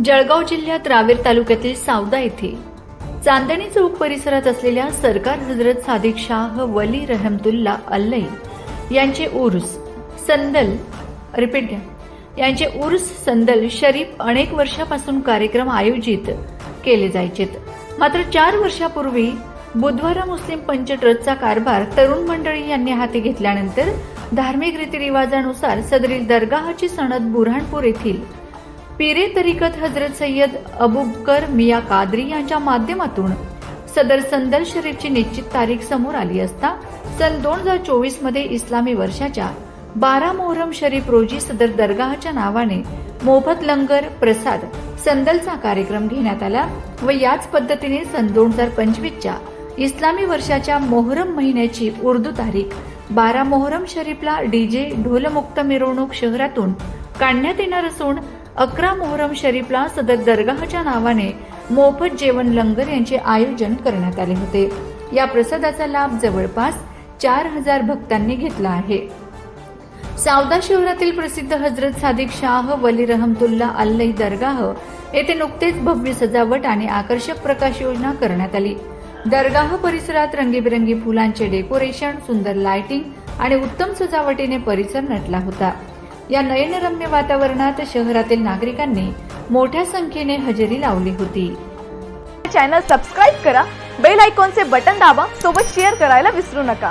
जळगाव जिल्ह्यात रावेर तालुक्यातील सावदा येथे चांदणी चौक परिसरात असलेल्या सरकार हजरत सादिक शाह वली रहमतुल्ला अल्लै यांचे उर्स संदल रिपीट घ्या. यांचे उर्स संदल शरीफ अनेक वर्षापासून कार्यक्रम आयोजित केले जायचेत. मात्र चार वर्षापूर्वी बुधवारा मुस्लिम पंच ट्रस्टचा कारभार तरुण मंडळी यांनी हाती घेतल्यानंतर धार्मिक रीतिरिवाजानुसार सदरील दरगाहची सणद बुऱ्हाणपूर येथील पिरे तरीकत हजरत सय्यद अबुबकर मिया कादरी यांच्या माध्यमातून सदर संदल शरीफची निश्चित तारीख समोर आली असता सन दोन हजार चोवीसमध्ये इस्लामी वर्षाच्या बारा मोहरम शरीफ रोजी सदर दरगाहच्या नावाने मोफत लंगर प्रसाद संदलचा कार्यक्रम घेण्यात आला व याच पद्धतीने सन दोन हजार पंचवीसच्या इस्लामी वर्षाच्या मोहरम महिन्याची उर्दू तारीख बारा मोहरम शरीफला डीजे ढोलमुक्त मिरवणूक शहरातून काढण्यात येणार असून अकरा मोहरम शरीफला सदर दरगाहच्या नावाने मोफत जेवण लंगर यांचे आयोजन करण्यात आले होते. या प्रसादाचा लाभ जवळपास चार हजार भक्तांनी घेतला आहे. सावदा शहरातील प्रसिद्ध हजरत सादिक शाह वली रहमतुल्ला अल्लई दरगाह येथे नुकतेच भव्य सजावट आणि आकर्षक प्रकाश योजना करण्यात आली. दरगाह परिसरात रंगीबिरंगी फुलांचे डेकोरेशन सुंदर लाइटिंग आणि उत्तम सजावटीने परिसर नटला होता. या नयनरम्य वातावरणात शहरातील नागरिकांनी मोठ्या संख्येने हजेरी लावली होती. चॅनल सबस्क्राईब करा बेल आयकॉनचे बटन दाबा सोबत शेअर करायला विसरू नका.